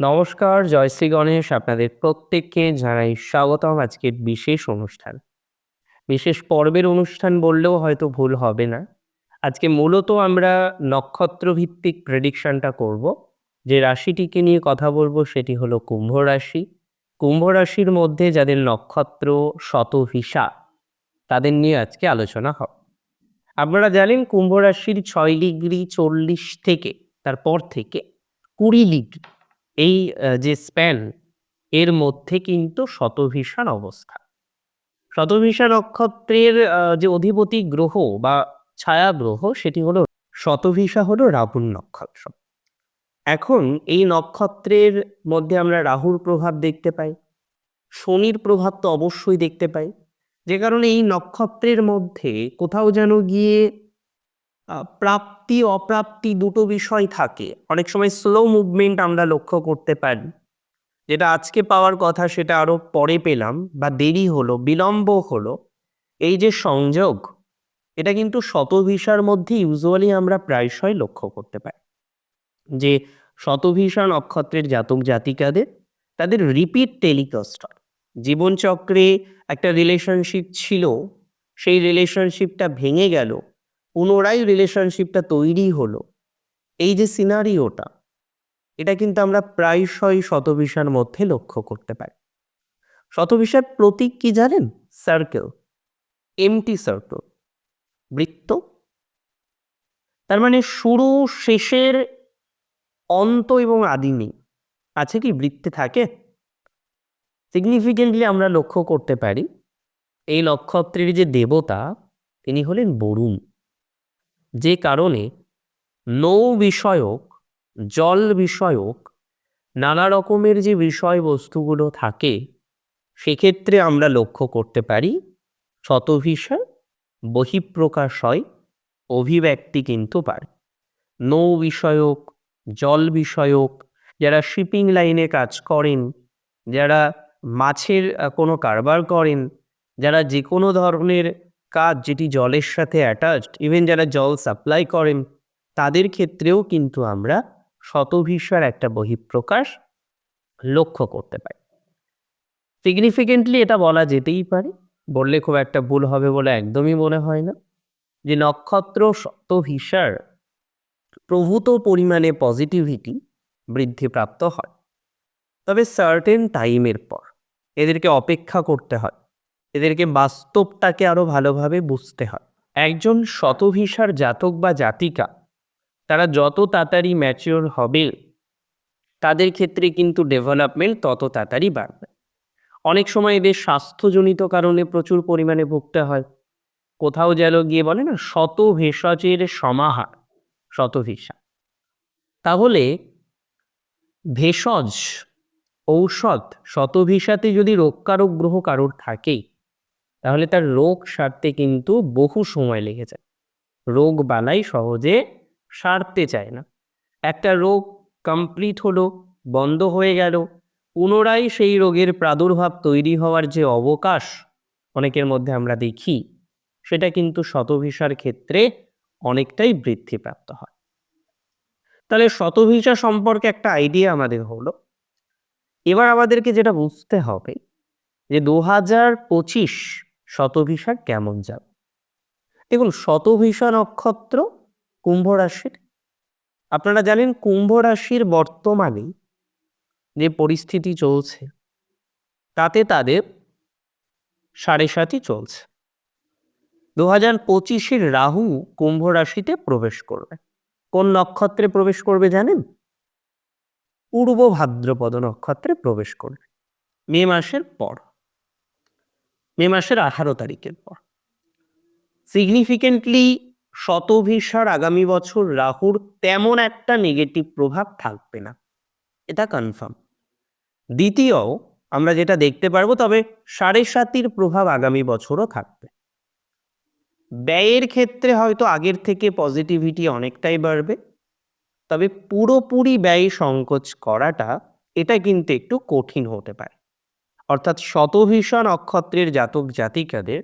নমস্কার, জয় শ্রী গণেশ আপনাদের প্রত্যেককে জানাই স্বাগতম আজকের বিশেষ অনুষ্ঠান। বিশেষ পর্বের অনুষ্ঠান বললেও হয়তো ভুল হবে না। আজকে মূলত আমরা নক্ষত্র ভিত্তিক প্রেডিকশনটা করব। যে রাশিটিকে নিয়ে কথা বলব সেটি হলো কুম্ভ রাশি। কুম্ভ রাশির মধ্যে যাদের নক্ষত্র শতভিসা তাদের নিয়ে আজকে আলোচনা হবে। আপনারা জানেন কুম্ভ রাশির ছয় ডিগ্রি চল্লিশ থেকে, তারপর থেকে কুড়ি ডিগ্রি এই যে স্প্যান এর মধ্যে কিন্তু শতভিষার অবস্থা শতভিষা নক্ষত্রের যে অধিপতি গ্রহ বা ছায়া গ্রহ সেটি হলো শতভিষা হলো রাহুর নক্ষত্র। এখন এই নক্ষত্রের মধ্যে আমরা রাহুর প্রভাব দেখতে পাই, শনির প্রভাব তো অবশ্যই দেখতে পাই। যে কারণে এই নক্ষত্রের মধ্যে কোথাও যেন গিয়ে প্রাপ্তি, অপ্রাপ্তি দুটো বিষয় থাকে। অনেক সময় স্লো মুভমেন্ট আমরা লক্ষ্য করতে পারি। যেটা আজকে পাওয়ার কথা সেটা আরও পরে পেলাম বা দেরি হলো, বিলম্ব হলো। এই যে সংযোগ, এটা কিন্তু শতভিসার মধ্যে ইউজুয়ালি আমরা প্রায়শই লক্ষ্য করতে পারি। যে শতভিসা নক্ষত্রের জাতক জাতিকাদের, তাদের রিপিট টেলিকাস্ট জীবনচক্রে একটা রিলেশনশিপ ছিল, সেই রিলেশনশিপটা ভেঙে গেল পুনরায় রিলেশনশিপটা তৈরি হলো। এই যে সিনারিওটা এটা কিন্তু আমরা প্রায়শই শতভিসার মধ্যে লক্ষ্য করতে পারি। শতভিসার প্রতীক কি জানেন? সার্কেল এমটি সার্কেল বৃত্ত। তার মানে শুরু, শেষের অন্ত এবং আদি নেই আছে কি বৃত্তে থাকে? সিগনিফিকেন্টলি আমরা লক্ষ্য করতে পারি, এই নক্ষত্রের যে দেবতা, তিনি হলেন বরুণ। যে কারণে নৌ বিষয়ক, জল বিষয়ক, নানা রকমের যে বিষয়বস্তুগুলো থাকে, সেক্ষেত্রে আমরা লক্ষ্য করতে পারি শতভিসা বহিঃপ্রকাশ হয়, অভিব্যক্তি কিন্তু পারে নৌ বিষয়ক, জল বিষয়ক, যারা শিপিং লাইনে কাজ করেন, যারা মাছের কোনো কারবার করেন, যারা যে কোনো ধরনের কাজ যেটি জলের সাথে অ্যাটাচড ইভেন যারা জল সাপ্লাই করেন, তাদের ক্ষেত্রেও কিন্তু আমরা শতভিসার একটা বহিঃপ্রকাশ লক্ষ্য করতে পারি। সিগনিফিকেন্টলি এটা বলা যেতেই পারে। বললে খুব একটা ভুল হবে বলে একদমই মনে হয় না। যে নক্ষত্র শতভিসার প্রভূত পরিমাণে পজিটিভিটি বৃদ্ধিপ্রাপ্ত হয়। তবে সার্টেন টাইমের পর এদেরকে অপেক্ষা করতে হয়। এদেরকে বাস্তবটাকে আরও ভালোভাবে বুঝতে হয়। একজন শতভিসার জাতক বা জাতিকা, তারা যত তাড়াতাড়ি ম্যাচিওর হবে, তাদের ক্ষেত্রে কিন্তু ডেভেলপমেন্ট তত তাড়াতাড়ি বাড়বে। অনেক সময় এদের স্বাস্থ্যজনিত কারণে প্রচুর পরিমাণে ভুগতে হয়। কোথাও যেন গিয়ে বলে না শত ভেষজের সমাহার, শতভিসা। তাহলে ভেষজ, ঔষধ শত শতভিসাতে যদি রোগকারক গ্রহ কারোর থাকে তাহলে তার রোগ সারতে কিন্তু বহু সময় লেগে যায় রোগ বালাই সহজে সারতে চায় না। একটা রোগ কমপ্লিট হলো, বন্ধ হয়ে গেল, পুনরায় সেই রোগের প্রাদুর্ভাব তৈরি হওয়ার যে অবকাশ অনেকের মধ্যে আমরা দেখি, সেটা কিন্তু শতভিসার ক্ষেত্রে অনেকটাই বৃদ্ধিপ্রাপ্ত হয়। তাহলে শতভিসা সম্পর্কে একটা আইডিয়া আমাদের হলো। এবার আমাদেরকে যেটা বুঝতে হবে যে দু হাজার পঁচিশ শতভিসা কেমন যাবে? দেখুন, শতভিষা নক্ষত্র কুম্ভ রাশির। আপনারা জানেন কুম্ভ রাশির বর্তমানে যে পরিস্থিতি চলছে, তাতে তাদের সাড়ে সাতই চলছে। দু হাজার পঁচিশের রাহু কুম্ভ রাশিতে প্রবেশ করবে। কোন নক্ষত্রে প্রবেশ করবে জানেন? পূর্ব ভাদ্রপদ নক্ষত্রে প্রবেশ করবে। মে মাসের পর। মে মাসের আঠারো তারিখের পর। সিগনিফিকেন্টলি শতভিসার আগামী বছর রাহুর তেমন একটা নেগেটিভ প্রভাব থাকবে না। এটা কনফার্ম দ্বিতীয়, আমরা যেটা দেখতে পারব, তবে সাড়ে সাতির প্রভাব আগামী বছরও থাকবে। ব্যয়ের ক্ষেত্রে হয়তো আগের থেকে পজিটিভিটি অনেকটাই বাড়বে, তবে পুরোপুরি ব্যয় সংকোচ করাটা, এটা কিন্তু একটু কঠিন হতে পারে। অর্থাৎ শতভীষণ নক্ষত্রের জাতক জাতিকাদের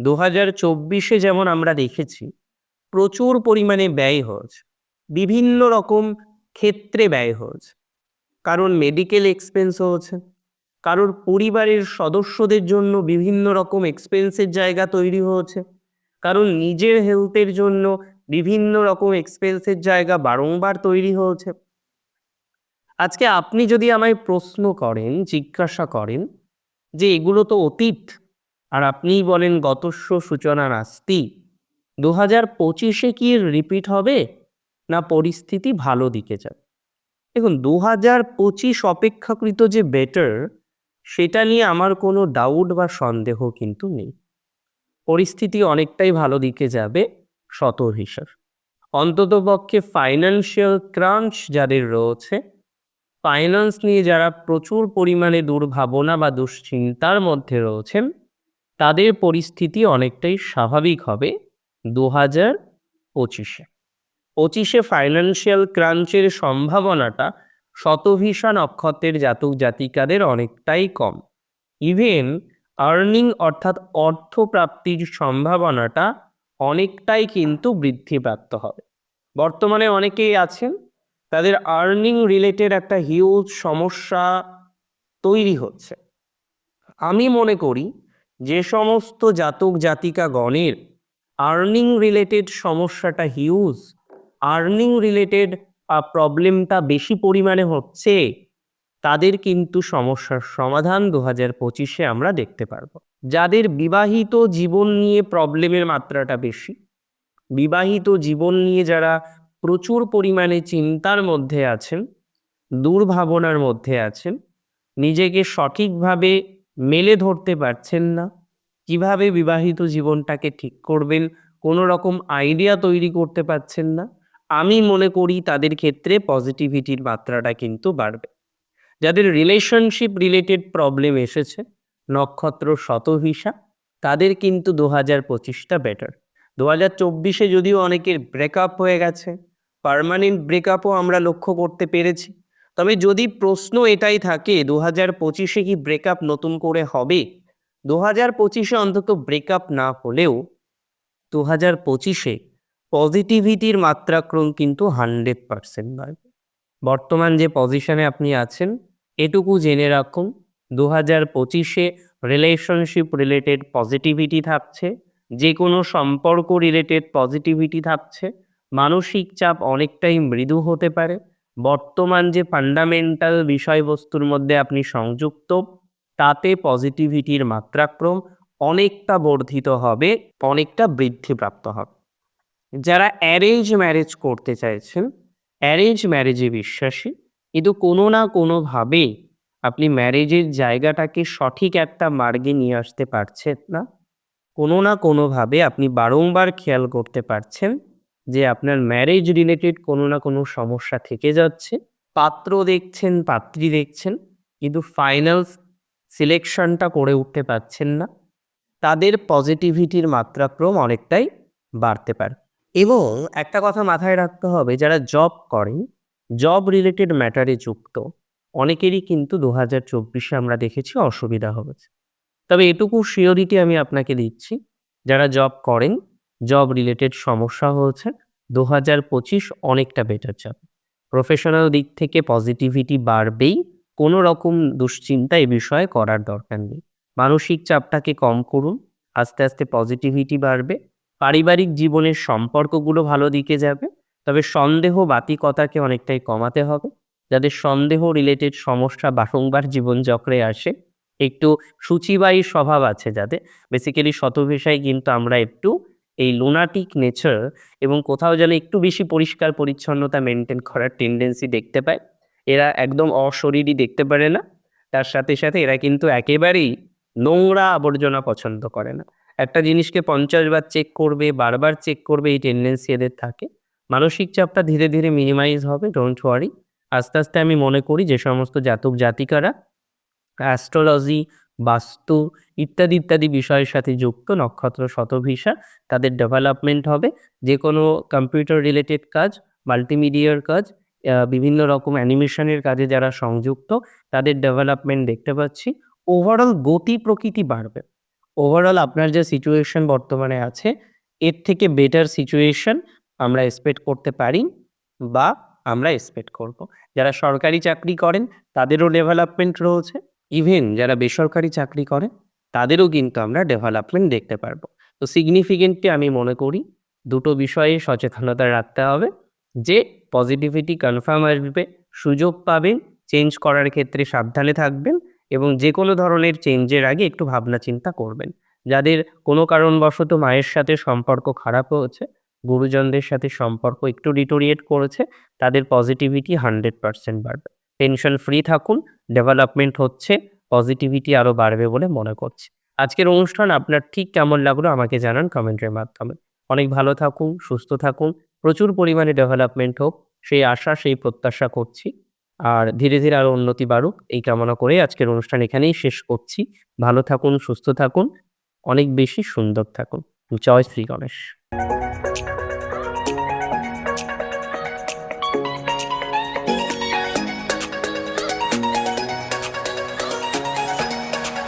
দু হাজার চব্বিশে যেমন আমরা দেখেছি, প্রচুর পরিমাণে ব্যয় হয়েছে। বিভিন্ন রকম ক্ষেত্রে ব্যয় হয়েছে। কারোর মেডিকেল এক্সপেন্স হচ্ছে কারোর পরিবারের সদস্যদের জন্য বিভিন্ন রকম এক্সপেন্সের জায়গা তৈরি হয়েছে কারণ নিজের হেলথের জন্য বিভিন্ন রকম এক্সপেন্সের জায়গা বারংবার তৈরি হয়েছে। আজকে আপনি যদি আমায় প্রশ্ন করেন, জিজ্ঞাসা করেন যে এগুলো তো অতীত। আর আপনিই বলেন গতস্য সূচনা নাস্তি। দু হাজার পঁচিশে কি রিপিট হবে? না পরিস্থিতি ভালো দিকে যাবে? দেখুন দু হাজার পঁচিশ অপেক্ষাকৃত যে বেটার সেটা নিয়ে আমার কোনো ডাউট বা সন্দেহ কিন্তু নেই। পরিস্থিতি অনেকটাই ভালো দিকে যাবে শত হিসাব অন্ততপক্ষে ফাইন্যান্সিয়াল ক্রাঞ্চ যাদের রয়েছে ফাইন্যান্স নিয়ে যারা প্রচুর পরিমাণে দুর্ভাবনা বা দুশ্চিন্তার মধ্যে রয়েছেন, তাদের পরিস্থিতি অনেকটাই স্বাভাবিক হবে দু হাজার পঁচিশে। পঁচিশে ফাইন্যান্সিয়াল ক্রাঞ্চের সম্ভাবনাটা শতভিষা নক্ষত্রের জাতক জাতিকাদের অনেকটাই কম। ইভেন আর্নিং অর্থাৎ অর্থ প্রাপ্তির সম্ভাবনাটা অনেকটাই কিন্তু বৃদ্ধিপ্রাপ্ত হবে। বর্তমানে অনেকেই আছেন তাদের আর্নিং রিলেটেড একটা হিউজ সমস্যা তৈরি হচ্ছে। আমি মনে করি যে সমস্ত জাতক জাতিকা গণের আর্নিং রিলেটেড সমস্যাটা হিউজ আর্নিং রিলেটেড প্রবলেমটা বেশি পরিমাণে হচ্ছে, তাদের কিন্তু সমস্যার সমাধান দু হাজার পঁচিশে আমরা দেখতে পারব। যাদের বিবাহিত জীবন নিয়ে প্রবলেমের মাত্রাটা বেশি, বিবাহিত জীবন নিয়ে যারা প্রচুর পরিমাণে চিন্তার মধ্যে আছেন, দুর্ভাবনার মধ্যে আছেন, নিজেকে সঠিকভাবে মেলে ধরতে পারছেন না, কীভাবে বিবাহিত জীবনটাকে ঠিক করবেন, কোনো রকম আইডিয়া তৈরি করতে পারছেন না, আমি মনে করি তাদের ক্ষেত্রে পজিটিভিটির মাত্রাটা কিন্তু বাড়বে। যাদের রিলেশনশিপ রিলেটেড প্রবলেম এসেছে, নক্ষত্র শতভিসা তাদের কিন্তু দু হাজার পঁচিশটা বেটার দু হাজার চব্বিশে যদিও অনেকের ব্রেকআপ হয়ে গেছে পারমানেন্ট ব্রেকআপও আমরা লক্ষ্য করতে পেরেছি। তবে যদি প্রশ্ন এটাই থাকে দু হাজার পঁচিশে কি ব্রেকআপ নতুন করে হবে? দু হাজার পঁচিশে অন্তত ব্রেকআপ না হলেও দু হাজার পঁচিশে পজিটিভিটির মাত্রাক্রম কিন্তু হান্ড্রেড পারসেন্ট বাড়বে বর্তমান যে পজিশনে আপনি আছেন, এটুকু জেনে রাখুন দু হাজার পঁচিশে রিলেশনশিপ রিলেটেড পজিটিভিটি থাকছে যে কোনো সম্পর্ক রিলেটেড পজিটিভিটি থাকছে মানসিক চাপ অনেকটাই মৃদু হতে পারে। বর্তমান যে ফান্ডামেন্টাল বিষয়বস্তুর মধ্যে আপনি সংযুক্ত, তাতে পজিটিভিটির মাত্রাক্রম অনেকটা বর্ধিত হবে, অনেকটা বৃদ্ধিপ্রাপ্ত হবে। যারা অ্যারেঞ্জ ম্যারেজ করতে চাইছেন অ্যারেঞ্জ ম্যারেজে বিশ্বাসী, কিন্তু কোনো না কোনোভাবে আপনি ম্যারেজের জায়গাটাকে সঠিক একটা মার্গে নিয়ে আসতে পারছেন না। কোনো না কোনোভাবে আপনি বারংবার খেয়াল করতে পারছেন যে আপনার ম্যারেজ রিলেটেড কোনো না কোনো সমস্যা থেকে যাচ্ছে। পাত্র দেখছেন, পাত্রী দেখছেন, কিন্তু ফাইনাল সিলেকশনটা করে উঠতে পারছেন না। তাদের পজিটিভিটির মাত্রাক্রম অনেকটাই বাড়তে পারে। এবং একটা কথা মাথায় রাখতে হবে, যারা জব করেন জব রিলেটেড ম্যাটারে যুক্ত, অনেকেরই কিন্তু দু হাজার চব্বিশে আমরা দেখেছি অসুবিধা হয়েছে। তবে এটুকু শিওরিটি আমি আপনাকে দিচ্ছি, যারা জব করেন জব রিলেটেড সমস্যা হয়েছে। দু হাজার পঁচিশ অনেকটা বেটার যাবে প্রফেশনাল দিক থেকে পজিটিভিটি বাড়বেই। কোনো রকম দুশ্চিন্তা এ বিষয়ে করার দরকার নেই। মানসিক চাপটাকে কম করুন। আস্তে আস্তে পজিটিভিটি বাড়বে। পারিবারিক জীবনের সম্পর্কগুলো ভালো দিকে যাবে। তবে সন্দেহ বাতিকতাকে অনেকটাই কমাতে হবে। যাদের সন্দেহ রিলেটেড সমস্যা বারংবার জীবনচক্রে আসে, একটু সূচিবায়ী স্বভাব আছে যাদের। বেসিক্যালি শতভিসায় কিন্তু আমরা একটু এই লোনাটিক নেচার এবং কোথাও যেন একটু বেশি পরিষ্কার পরিচ্ছন্নতা মেনটেন করার টেন্ডেন্সি দেখতে পায়। এরা একদম অশরীরই দেখতে পারে না। তার সাথে সাথে এরা কিন্তু একেবারেই নোংরা আবর্জনা পছন্দ করে না। একটা জিনিসকে পঞ্চাশ বার চেক করবে, বারবার চেক করবে, এই টেন্ডেন্সি এদের থাকে। মানসিক চাপটা ধীরে ধীরে মিনিমাইজ হবে ডোন্ট ওয়ারি আস্তে আস্তে আমি মনে করি যে সমস্ত জাতক জাতিকারা অ্যাস্ট্রোলজি বাস্তু ইত্যাদি ইত্যাদি বিষয়ের সাথে যুক্ত, নক্ষত্র, শতভিসা, তাদের ডেভেলপমেন্ট হবে যে কোনো কম্পিউটার রিলেটেড কাজ মাল্টিমিডিয়ার কাজ বিভিন্ন রকম অ্যানিমেশনের কাজে যারা সংযুক্ত, তাদের ডেভেলপমেন্ট দেখতে পাচ্ছি ওভারঅল গতি প্রকৃতি বাড়বে ওভারঅল আপনার যে সিচুয়েশন বর্তমানে আছে, এর থেকে বেটার সিচুয়েশন আমরা এক্সপেক্ট করতে পারি বা আমরা এক্সপেক্ট করব। যারা সরকারি চাকরি করেন, তাদেরও ডেভেলপমেন্ট রয়েছে। ইভেন যারা বেসরকারি চাকরি করেন তাদেরও কিন্তু আমরা ডেভেলপমেন্ট দেখতে পারব। তো সিগনিফিকেন্টলি আমি মনে করি দুটো বিষয়ে সচেতনতা রাখতে হবে যে পজিটিভিটি কনফার্ম আসবে, সুযোগ পাবেন, চেঞ্জ করার ক্ষেত্রে সাবধানে থাকবেন এবং যে কোনো ধরনের চেঞ্জের আগে একটু ভাবনা চিন্তা করবেন। যাদের কোনো কারণবশত মায়ের সাথে সম্পর্ক খারাপ হয়েছে, গুরুজনদের সাথে সম্পর্ক একটু ডিটোরিয়েট করেছে, তাদের পজিটিভিটি 100% বাড়বে। টেনশন ফ্রি থাকুন, ডেভেলপমেন্ট হচ্ছে, পজিটিভিটি আরও বাড়বে বলে মনে করছি। আজকের অনুষ্ঠান আপনার ঠিক কেমন লাগল আমাকে জানান কমেন্টের মাধ্যমে। অনেক ভালো থাকুন, সুস্থ থাকুন, প্রচুর পরিমাণে ডেভেলপমেন্ট হোক সেই আশা, সেই প্রত্যাশা করছি। আর ধীরে, ধীরে আরও উন্নতি বাড়ুক এই কামনা করেই আজকের অনুষ্ঠান এখানেই শেষ করছি। ভালো থাকুন, সুস্থ থাকুন, অনেক বেশি সুন্দর থাকুন। জয় শ্রী গণেশ।